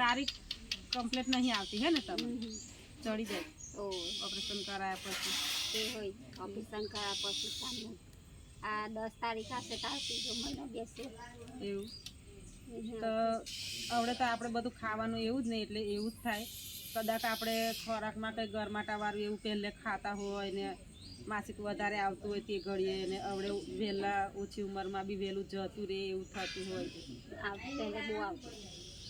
તારીખ કમ્પ્લીટ નહીં આવતી હે ને તમે. ચડી જાય. ઓ. ઓપરેશન કરાયા પછી. તે હોય. ઓપરેશન કરાયા પછી સામે. આ દસ તારીખ આવશે તાર ત્રીજો મહિનો બેસે. એવું? તો હવે તો આપણે બધું ખાવાનું એવું જ નહીં એટલે એવું જ થાય. કદાચ આપણે ખોરાકમાં કંઈ ગરમાટાવાળું એવું પહેલે ખાતા હોય ને માસિક વધારે આવતું હોય તે ઘડીએ ને હવે વહેલા ઓછી ઉંમરમાં બી વહેલું જતું રહે એવું થતું હોય.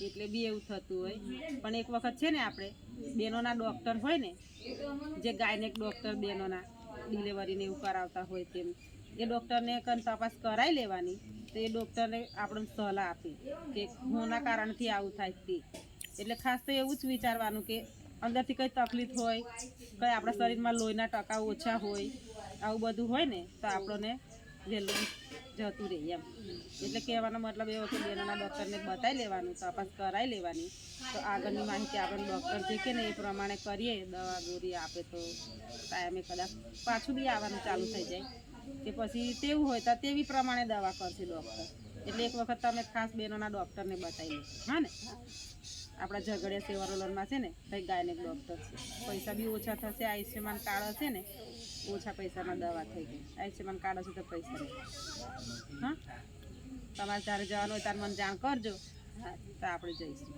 એટલે બી એવું થતું હોય. પણ એક વખત છે ને આપણે બહેનોના ડૉક્ટર હોય ને, જે ગાયનેક ડૉક્ટર બહેનોના ડિલિવરીને એવું કરાવતા હોય તેમ, એ ડૉક્ટરને કંઈ તપાસ કરાવી લેવાની, તો એ ડૉક્ટરને આપણને સલાહ આપી કે હોના કારણથી આવું થાય તે. એટલે ખાસ તો એવું જ વિચારવાનું કે અંદરથી કંઈ તકલીફ હોય, કંઈ આપણા શરીરમાં લોહીના ટકા ઓછા હોય, આવું બધું હોય ને, તો આપણને વહેલું જતું રહે એમ. એટલે કહેવાનો મતલબ એવો કે બહેનોના ડૉક્ટરને બતાવી લેવાનું, તપાસ કરાવી લેવાની. તો આગળની માહિતી આપણે ડૉક્ટર જે કે ને એ પ્રમાણે કરીએ, દવા ગોળી આપે તો ટાઈમે કદાચ પાછું બી આવવાનું ચાલુ થઈ જાય. કે પછી તેવું હોય તો તેવી પ્રમાણે દવા કરશે ડૉક્ટર. એટલે એક વખત તમે ખાસ બેનોના ડૉક્ટરને બતાવી લો. હા ને? આપણા ઝઘડિયા સેવારોલરમાં છે ને, ભાઈ ગાયનેક ડૉક્ટર છે. પૈસા બી ઓછા થશે, આયુષ્યમાન કાર્ડ હશે ને, ઓછા પૈસામાં દવા થઈ ગઈ. આયુષ્યમાન કાર્ડ હશે તો પૈસા હા? તમારે જ્યારે જવાનું હોય ત્યારે મને જાણ કરજો. હા, તો આપણે જઈશું.